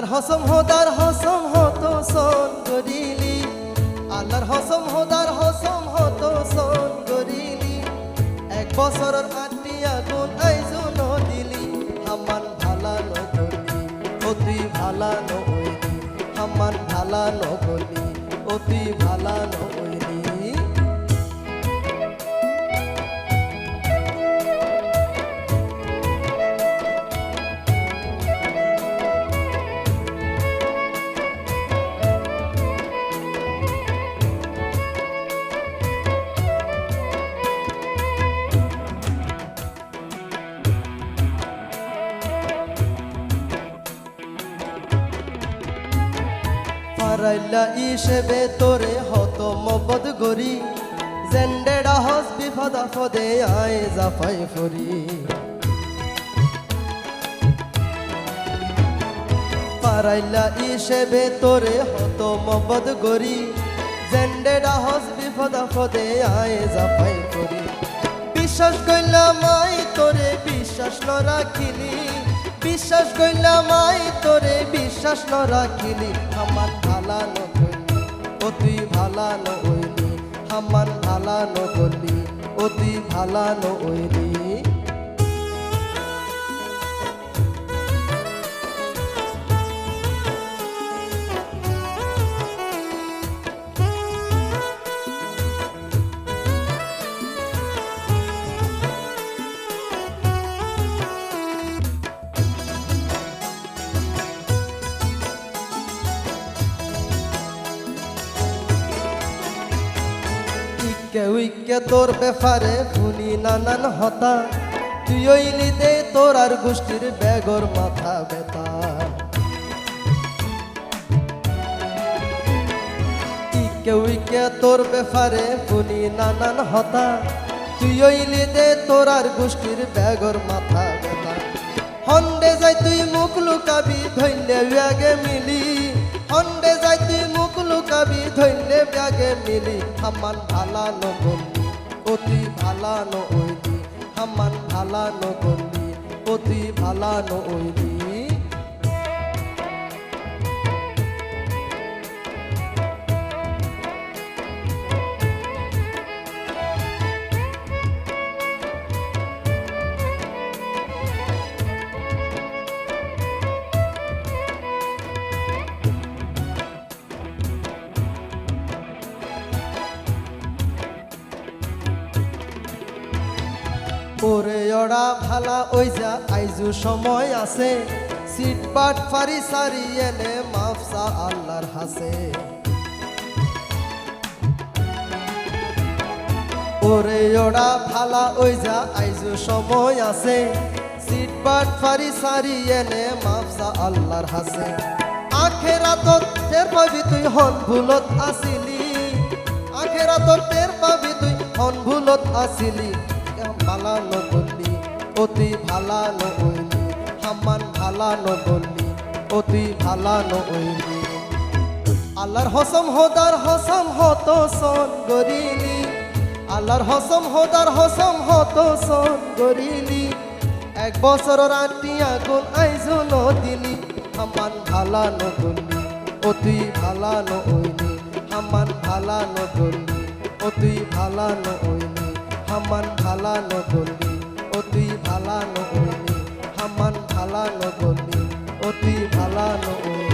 আল্লাহর হসম হোদার হসম হতো সন গরিলি আল্লাহর হসম হোদার হসম হতো সন গরিলি এক বছরের আটটি আগুন আইজুন দিলি, হামান ভালানো গলি, অতি ভালানো হইলি, হামান ভালানো গলি, অতি ভালানো হইলি। ফারাইলা ইসেবে তোরে হত মবদ গরি জেন্ডেডা হস বিফদা ফদে আয় জাফাই ফরি। ফারাইলা ইসেবে তোরে হত মবদ গরি জেন্ডেডা হস বিফদা ফদে আয় জাফাই ফরি। বিশ্বাস কইলাম আই তোরে বিশ্বাস ন রাখিলি বিশ্বাস কইলা মাই, তোরে বিশ্বাস ন রাখিলি আমার ভালা ন করলি ও তুই অতি ন ওইলি আমার ভালা ন করলি ও তুই অতি ন ওইলি ইকে উইকে তোর বেফারে শুনি নানান হতা। তুই ওইলি দে তোর আর গোষ্ঠীর বেগর মাথা বেতা ইকে উইকে তোর বেফারে শুনি নানান হতা। তুই ওইলি দে তোর আর গোষ্ঠীর বেগর মাথা বেতা হন্ডে যাই তুই মুখ লুকাবি, ধৈন্য ব্যাগে মিলি। হন্ডে যাই তুই লুকাবি ধৈন্য ব্যাগে মিলি, হামান ভালানো গলি অতি ভালানো দি হামান ভালানো গলি অতি ভালানো ওইলি ওরে ওরা ভালা ওই যা, আইজু সময় আছে। সিট পাট ফারি সারি এনে মাফসা আল্লাহর হাসে। ওরে ওরা ভালা ওই যা, আইজু সময় আছে। সিট পাট ফারি সারি এনে মাফসা আল্লাহর হাসে। আখেরা তো টের পাবি তুই, হন ভুলত আসিলি। আখেরা তো টের পাবি তুই, হন ভুলত আসিলি। ভালানো বললি অতি ভালানো ওইলি। হামান ভালানো বললি অতি ভালানো ওইলি। আল্লাহর হসম হোদার হসম হতো সন গরিলি। আল্লাহর হসম হোদার হসম হতো সন গরিলি। এক বছরের আন্টি আগুন আইজুন দিলি। হামান ভালানো বললি অতি ভালানো ওইলি। হামান ভালানো বললি অতি ভালানো ওইলি। হামান ভালানো গলি অতি ভালানো ওইলি হামান ভালানো গলি অতি ভালানো ওইলি